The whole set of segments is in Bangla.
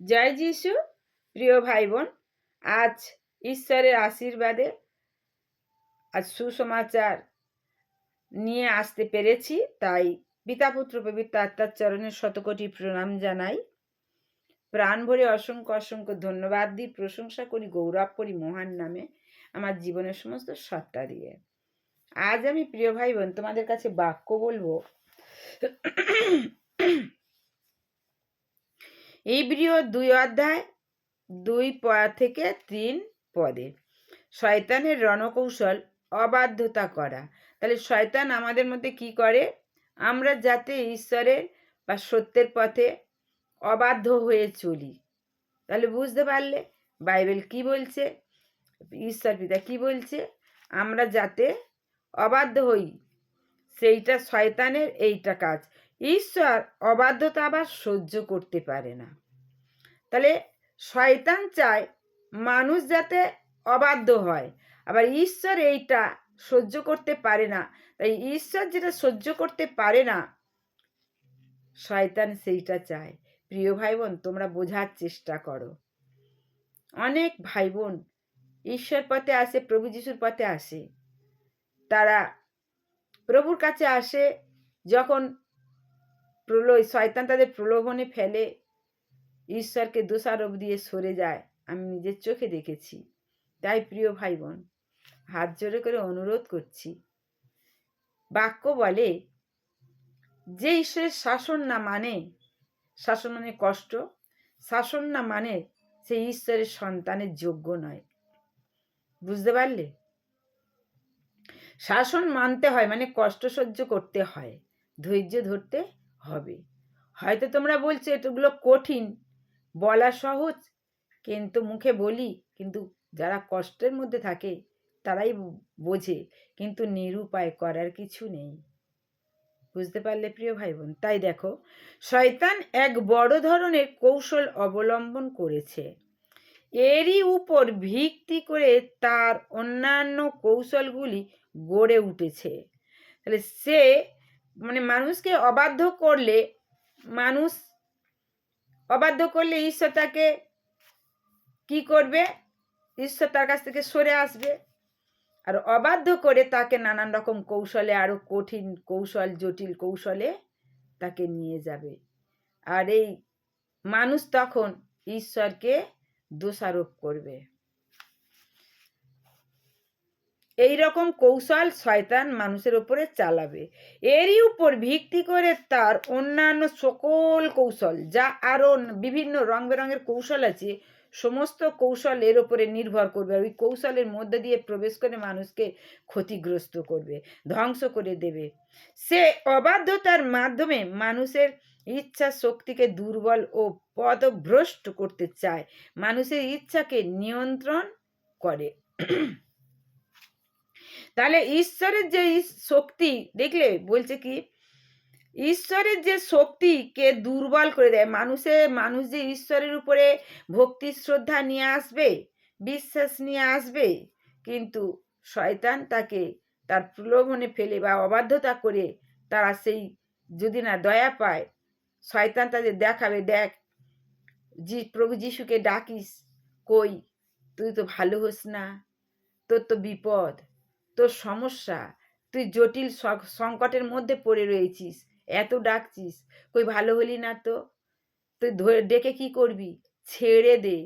জয় যিশু, প্রিয় ভাই বোন আজ ঈশ্বরের আশীর্বাদে আজ সুসমাচার নিয়ে আসতে পেরেছি, তাই পিতাপুত্র পবিত্র আত্মার চরণের শতকোটি প্রণাম জানাই। প্রাণ ভরে অসংখ্য অসংখ্য ধন্যবাদ দিই, প্রশংসা করি, গৌরব করি মহান নামে আমার জীবনের সমস্ত সত্তা দিয়ে। আজ আমি প্রিয় ভাই বোন তোমাদের কাছে বাক্য বলব। এই দুই অধ্যায়, দুই পদ থেকে তিন পদে। শয়তানের রণকৌশল অবাধ্যতা করা। তাহলে শয়তান আমাদের মধ্যে কি করে? আমরা যাতে ঈশ্বরের বা সত্যের পথে অবাধ্য হয়ে চলি। তাহলে বুঝতে পারলে বাইবেল কি বলছে? ঈশ্বর পিতা কি বলছে? আমরা যাতে অবাধ্য হই, সেইটা শয়তানের এইটা কাজ। ঈশ্বর অবাধ্যতা আবার সহ্য করতে পারে না। তাহলে শয়তান চায় মানুষ যাতে অবাধ্য হয়। আবার ঈশ্বর এইটা সহ্য করতে পারে না। তাই ঈশ্বর যেটা সহ্য করতে পারে না, শয়তান সেইটা চায়। প্রিয় ভাই বোন তোমরা বোঝার চেষ্টা করো। অনেক ভাই বোন ঈশ্বর পথে আসে, প্রভু যিশুর পথে আসে। তারা প্রভুর কাছে আসে, যখন প্রলয়, শয়তান তাদের প্রলোভনে ফেলে ঈশ্বরকে দোষারোপ দিয়ে সরে যায়, আমি নিজের চোখে দেখেছি। তাই প্রিয় ভাই বোন হাত জোরে করে অনুরোধ করছি। বাক্য বলে, যে ঈশ্বরের শাসন না মানে শাসন মানে কষ্ট, শাসন না মানে সেই ঈশ্বরের সন্তানের যোগ্য নয়। বুঝতে পারলে? শাসন মানতে হয় মানে কষ্ট সহ্য করতে হয়, ধৈর্য ধরতে হবে। হয়তো তোমরা বলছো এগুলো কঠিন বলা সহজ। কিন্তু মুখে বলি, কিন্তু যারা কষ্টের মধ্যে থাকে, তারাই বোঝে, কিন্তু নিরুপায় করার কিছু নেই। বুঝতে পারলে প্রিয় ভাই বোন তাই দেখো, শয়তান এক বড় ধরনের কৌশল অবলম্বন করেছে। এরই উপর ভিত্তি করে তার অন্যান্য কৌশলগুলি গড়ে উঠেছে। তাহলে সে মানে মানুষকে অবাধ্য করলে মানুষ অবাধ্য করলে ঈশ্বর তাকে কী করবে? ঈশ্বর তার কাছ থেকে সরে আসবে। আর অবাধ্য করে তাকে নানান রকম কৌশলে আরও কঠিন কৌশল, জটিল কৌশলে তাকে নিয়ে যাবে। আর এই মানুষ তখন ঈশ্বরকে দোষারোপ করবে। এই রকম কৌশল শয়তান মানুষের ওপরে চালাবে। এরই উপর ভিত্তি করে তার অন্যান্য সকল কৌশল, যা আরও বিভিন্ন রং বেরঙের কৌশল আছে, সমস্ত কৌশল এর ওপরে নির্ভর করবে। ওই কৌশলের মধ্যে দিয়ে প্রবেশ করে মানুষকে ক্ষতিগ্রস্ত করবে, ধ্বংস করে দেবে। সে অবাধ্যতার মাধ্যমে মানুষের ইচ্ছা শক্তিকে দুর্বল ও পদভ্রষ্ট করতে চায়। মানুষের ইচ্ছাকে নিয়ন্ত্রণ করে। তাহলে ঈশ্বরের যে শক্তি, দেখলে বলছে কি? ঈশ্বরের যে শক্তিকে দুর্বল করে দেয়, মানুষে, মানুষ যে ঈশ্বরের উপরে ভক্তি, শ্রদ্ধা নিয়ে আসবে, বিশ্বাস নিয়ে আসবে, কিন্তু শয়তান তাকে তার প্রলোভনে ফেলে বা অবাধ্যতা করে তারা সেই যদি না দয়া পায়, শয়তান তাদের দেখাবে, দেখ, জি, প্রভু যিশুকে ডাকিস, কই, তুই তো ভালো হোস না, তোর তো বিপদ। তোর সমস্যা। তুই জটিল সংকটের মধ্যে পড়ে রয়েছিস। এত ডাকছিস। কই ভালো হলি না তো? তুই ধরে ডেকে কি করবি? ছেড়ে দে।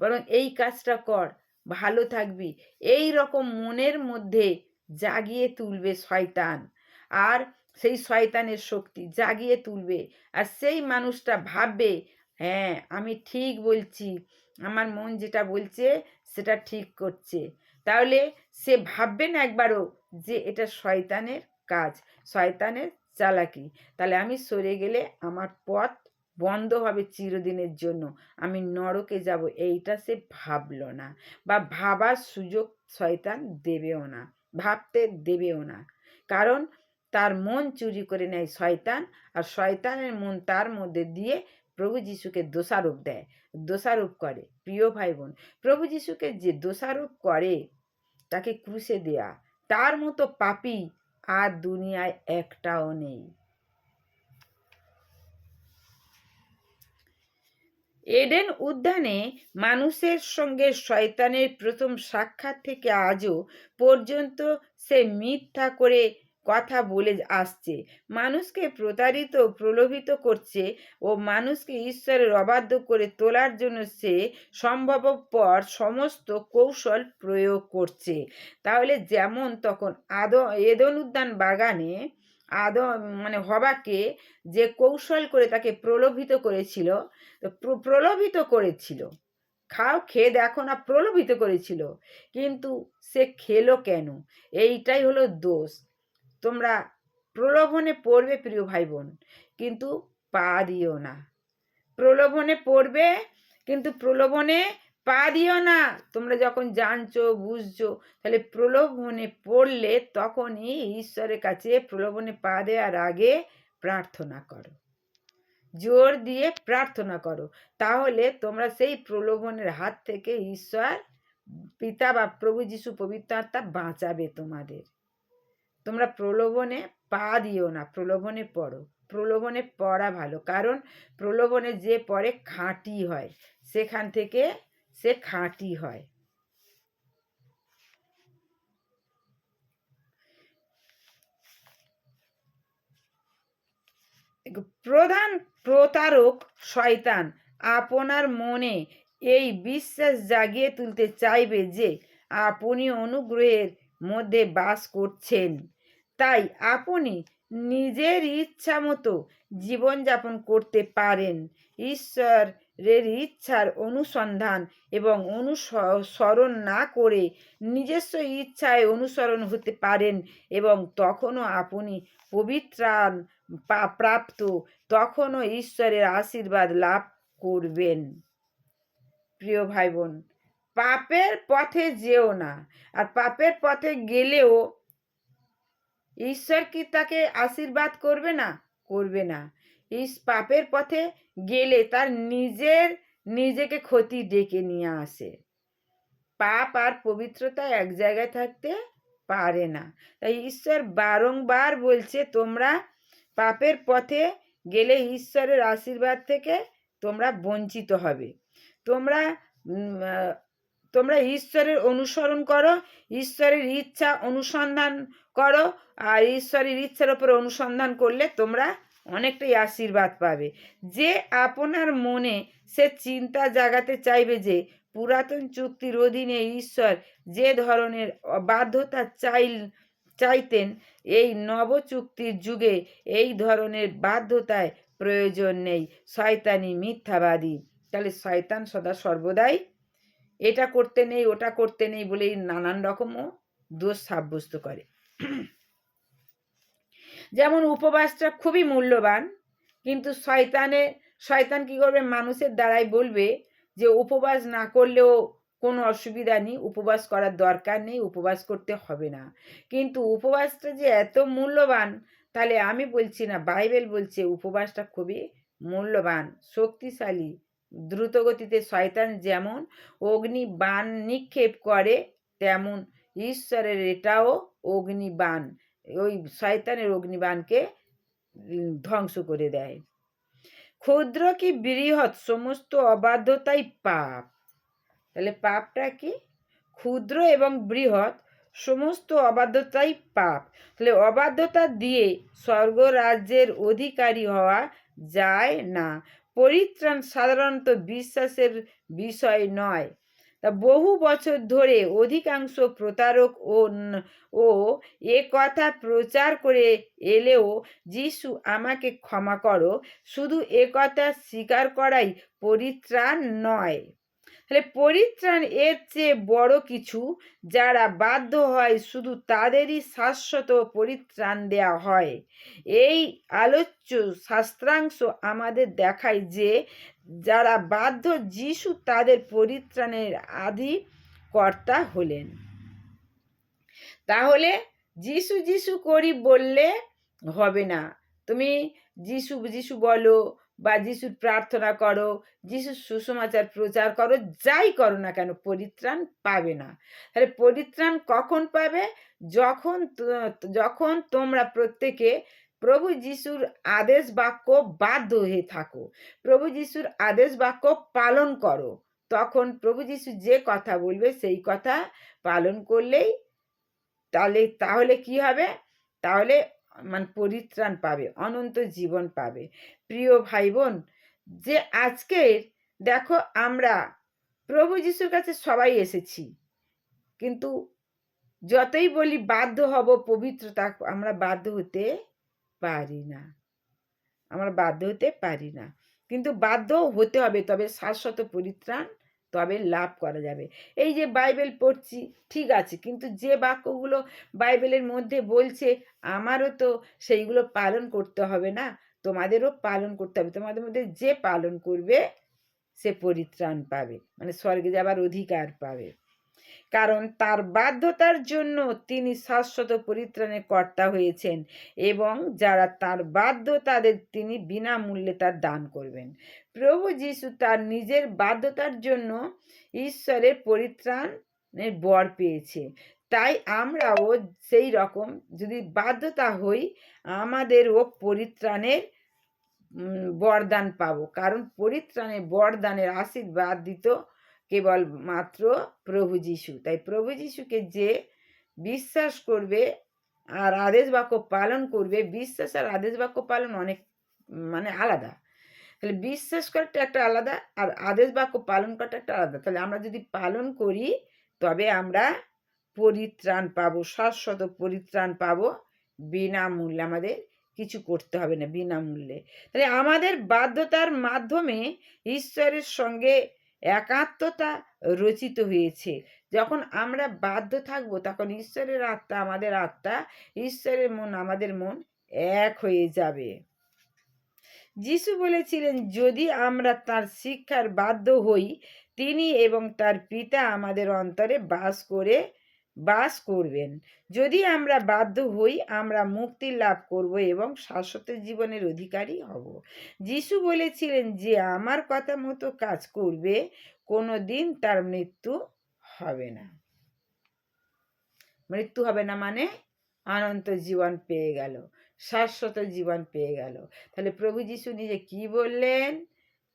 বরং এই কাজটা কর। ভালো থাকবি। এই রকম মনের মধ্যে জাগিয়ে তুলবে শয়তান। আর সেই শয়তানের শক্তি জাগিয়ে তুলবে। আর সেই মানুষটা ভাববে হ্যাঁ আমি ঠিক বলছি। আমার মন যেটা বলছে, সেটা ঠিক করছে। তাহলে সে ভাববেন একবারও যে এটা শয়তানের কাজ, শয়তানের চালাকি। তাহলে আমি সরে গেলে আমার পথ বন্ধ হবে চিরদিনের জন্য। আমি নরকে যাব, এইটা সে ভাবলো না বা ভাবার সুযোগ শয়তান দেবেও না, ভাবতে দেবেও না। কারণ তার মন চুরি করে নেয় শয়তান, আর শয়তানের মন তার মধ্যে দিয়ে প্রভু যিশুকে দোষারোপ দেয়, দোষারোপ করে। প্রিয় ভাই বোন প্রভু যিশুকে যে দোষারোপ করে, তাকে ক্রুশে দেয়া, তার মতো পাপি আর দুনিয়ায় একটাও নেই। এডেন উদ্যানে মানুষের সঙ্গে শয়তানের প্রথম সাক্ষাৎ থেকে আজও পর্যন্ত সে মিথ্যা করে কথা বলে আসছে। মানুষকে প্রতারিত, প্রলোভিত করছে ও মানুষকে ঈশ্বরের অবাধ্য করে তোলার জন্য সে সম্ভবপর সমস্ত কৌশল প্রয়োগ করছে। তাহলে যেমন তখন আদ, এদন উদ্যান বাগানে আদ মানে হবাকে যে কৌশল করে তাকে প্রলোভিত করেছিল, তো প্রলোভিত করেছিল। খাও, খেয়ে দেখো না, প্রলোভিত করেছিল। কিন্তু সে খেলো কেন? এইটাই হলো দোষ। তোমরা প্রলোভনে পড়বে প্রিয় ভাই বোন কিন্তু পা দিও না। প্রলোভনে পড়বে, কিন্তু প্রলোভনে পা দিও না। তোমরা যখন জানছো, বুঝছ, তাহলে প্রলোভনে পড়লে তখনই ঈশ্বরের কাছে প্রলোভনে পা দেওয়ার আগে প্রার্থনা করো। জোর দিয়ে প্রার্থনা করো। তাহলে তোমরা সেই প্রলোভনের হাত থেকে ঈশ্বর, পিতা বা প্রভু যিশু পবিত্র আত্মা বাঁচাবে তোমাদের। তোমরা প্রলোভনে পা দিও না, প্রলোভনে পড়ো। প্রলোভনে পড়া ভালো, কারণ প্রলোভনে যে পড়ে খাঁটি হয়, সেখান থেকে সে খাঁটি হয়। প্রধান প্রতারক শয়তান, আপনার মনে এই বিশ্বাস জাগিয়ে তুলতে চাইবে যে, আপনি অনুগ্রহের মধ্যে বাস করছেন। তাই আপনি নিজের ইচ্ছা মতো জীবনযাপন করতে পারেন। ঈশ্বরের ইচ্ছার অনুসন্ধান এবং অনুসরণ না করে নিজস্ব ইচ্ছায় অনুসরণ হতে পারেন এবং তখনও আপনি পবিত্রাণ প্রাপ্ত, তখনও ঈশ্বরের আশীর্বাদ লাভ করবেন। প্রিয় ভাই বোন পাপের পথে যেও না। আর পাপের পথে গেলেও ঈশ্বর কি তাকে আশীর্বাদ করবে না? করবে না। ইস, পাপের পথে গেলে তার নিজের, নিজেকে ক্ষতি ডেকে নিয়ে আসে। পাপ আর পবিত্রতা এক জায়গায় থাকতে পারে না। তাই ঈশ্বর বারংবার বলছে, তোমরা পাপের পথে গেলে ঈশ্বরের আশীর্বাদ থেকে তোমরা বঞ্চিত হবে। তোমরা তোমরা ঈশ্বরের অনুসরণ করো, ঈশ্বরের ইচ্ছা অনুসন্ধান করো, আর ঈশ্বরের ইচ্ছার ওপর অনুসন্ধান করলে তোমরা অনেকটাই আশীর্বাদ পাবে। যে আপনার মনে সে চিন্তা জাগাতে চাইবে যে পুরাতন চুক্তির অধীনে ঈশ্বর যে ধরনের বাধ্যতা চাইল, চাইতেন, এই নব চুক্তির যুগে এই ধরনের বাধ্যতায় প্রয়োজন নেই। শয়তানি মিথ্যাবাদী। তাহলে শয়তান সদা সর্বদাই এটা করতে নেই, ওটা করতে নেই বলেই নানান রকমও দোষ সাব্যস্ত করে। যেমন উপবাসটা খুবই মূল্যবান, কিন্তু শয়তানে, শয়তান কি করবে? মানুষের দ্বারাই বলবে যে উপবাস না করলেও কোনো অসুবিধা নেই, উপবাস করার দরকার নেই, উপবাস করতে হবে না। কিন্তু উপবাসটা যে এত মূল্যবান, তাহলে আমি বলছি না, বাইবেল বলছে উপবাসটা খুবই মূল্যবান, শক্তিশালী দ্রুতগতিতে শয়তান যেমন অগ্নিবাণ নিক্ষেপ করে, তেমন ঈশ্বরের এটাও অগ্নিবাণ। ওই শয়তানের অগ্নিবাণকে ধ্বংস করে দেয়। ক্ষুদ্র কি বৃহৎ, সমস্ত অবাধ্যতাই পাপ। তাহলে পাপটা কি? ক্ষুদ্র এবং বৃহৎ, সমস্ত অবাধ্যতাই পাপ। তাহলে অবাধ্যতা দিয়ে স্বর্গরাজ্যের অধিকারী হওয়া যায় না। পরিত্রাণ সাধারণত বিশ্বাসের বিষয় নয়। তা বহু বছর ধরে অধিকাংশ প্রতারক ও ও এ কথা প্রচার করে এলেও, যিশু, আমাকে ক্ষমা করো। শুধু এ কথা স্বীকার করাই পরিত্রাণ নয়। তাহলে পরিত্রাণ এর চেয়ে বড় কিছু যারা বাধ্য হয় শুধু তাদেরই শাশ্বত পরিত্রাণ দেয়া হয়। এই আলোচ্য শাস্ত্রাংশ আমাদের দেখায় যে যারা বাধ্য যিশু তাদের পরিত্রাণের আদি কর্তা হলেন। তাহলে যিশু যিশু করি বললে হবে না। তুমি যিশু যিশু বলো বা যিশুর প্রার্থনা করো, যিশুর সুসমাচার প্রচার করো, যাই করো না কেন, পরিত্রাণ পাবে না। তাহলে পরিত্রাণ কখন পাবে? যখন যখন তোমরা প্রত্যেকে প্রভু যিশুর আদেশ বাক্য বাধ্য হয়ে থাকো, প্রভু যিশুর আদেশ বাক্য পালন করো, তখন প্রভু যিশু যে কথা বলবে, সেই কথা পালন করলেই তাহলে তাহলে কি হবে? তাহলে মানে পরিত্রাণ পাবে, অনন্ত জীবন পাবে। প্রিয় ভাই বোন যে আজকের, দেখো আমরা প্রভু যিশুর কাছে সবাই এসেছি। কিন্তু যতই বলি বাধ্য হব, পবিত্রতা আমরা বাধ্য হতে পারি না। আমরা বাধ্য হতে পারি না। কিন্তু বাধ্য হতে হবে, তবে শাশ্বত পরিত্রাণ তবে লাভ করা যাবে। এই যে বাইবেল পড়ছি, ঠিক আছে, কিন্তু যে বাক্যগুলো বাইবেলের মধ্যে বলছে, আমারও তো সেইগুলো পালন করতে হবে না, তোমাদেরও পালন করতে হবে। তোমাদের মধ্যে যে পালন করবে, সে পরিত্রাণ পাবে মানে স্বর্গে যাবার অধিকার পাবে। কারণ তার বাধ্যতার জন্য তিনি শাশ্বত পরিত্রাণের কর্তা হয়েছেন এবং যারা তার বাধ্য, তাদের তিনি বিনামূল্যে তার দান করবেন। প্রভু যিশু তার নিজের বাধ্যতার জন্য ঈশ্বরের পরিত্রাণের বর পেয়েছে। তাই আমরাও সেই রকম যদি বাধ্যতা হই, আমাদেরও পরিত্রাণের বরদান পাবো। কারণ পরিত্রাণের বরদানের আশীর্বাদ দিত কেবল মাত্র প্রভু যিশু। তাই প্রভু যিশুকে যে বিশ্বাস করবে আর আদেশ বাক্য পালন করবে, বিশ্বাস আর আদেশ বাক্য পালন অনেক মানে আলাদা। তাহলে বিশ্বাস করাটা একটা আলাদা আর আদেশ বাক্য পালন করাটা একটা আলাদা। তাহলে আমরা যদি পালন করি, তবে আমরা পরিত্রাণ পাবো, শাশ্বত পরিত্রাণ পাবো বিনামূল্যে। আমাদের কিছু করতে হবে না বিনামূল্যে। তাহলে আমাদের বাধ্যতার মাধ্যমে ঈশ্বরের সঙ্গে একাত্মতা রচিত হয়েছে। যখন আমরা বাধ্য থাকব, তখন ঈশ্বরের আত্মা, আমাদের আত্মা, ঈশ্বরের মন, আমাদের মন এক হয়ে যাবে। যিশু বলেছিলেন, যদি আমরা তার শিক্ষার বাধ্য হই, তিনি এবং তার পিতা আমাদের অন্তরে বাস করে বাস করবেন। যদি আমরা বাধ্য হই, আমরা মুক্তি লাভ করব এবং শাশ্বত জীবনের অধিকারী হব। যিশু বলেছিলেন যে, আমার কথা মতো কাজ করবে কোনো দিন তার মৃত্যু হবে না। মৃত্যু হবে না মানে অনন্ত জীবন পেয়ে গেল, শাশ্বত জীবন পেয়ে গেল। তাহলে প্রভু যিশু নিজে কি বললেন?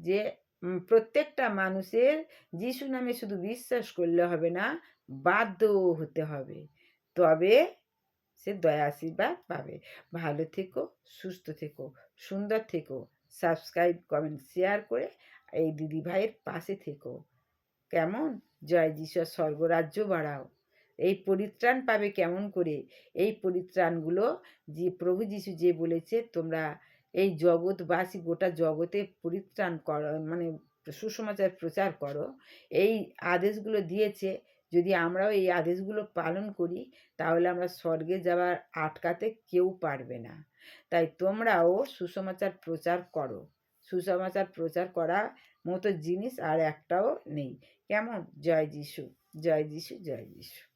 যে প্রত্যেকটা মানুষের যিশু নামে শুধু বিশ্বাস করলে হবে না, বাধ্য হতে হবে। তবে সে দয়া আশীর্বাদ পাবে। ভালো থেকো, সুস্থ থেকো, সুন্দর থেকো। সাবস্ক্রাইব, কমেন্ট, শেয়ার করে এই দিদি ভাইয়ের পাশে থেকো। কেমন? জয় যিশু স্বর্গরাজ্য বাড়াও। এই পরিত্রাণ পাবে কেমন করে? এই পরিত্রাণগুলো যে প্রভু যিশু যে বলেছে, তোমরা এই জগৎবাসী গোটা জগতে পরিত্রাণ কর মানে সুসমাচার প্রচার করো। এই আদেশগুলো দিয়েছে, যদি আমরাও এই আদেশগুলো পালন করি, তাহলে আমরা স্বর্গে যাওয়ার আটকাতে কেউ পারবে না। তাই তোমরাও সুসমাচার প্রচার করো। সুসমাচার প্রচার করা মতো জিনিস আর একটাও নেই। কেমন? জয় যিশু জয় যিশু জয় যিশু।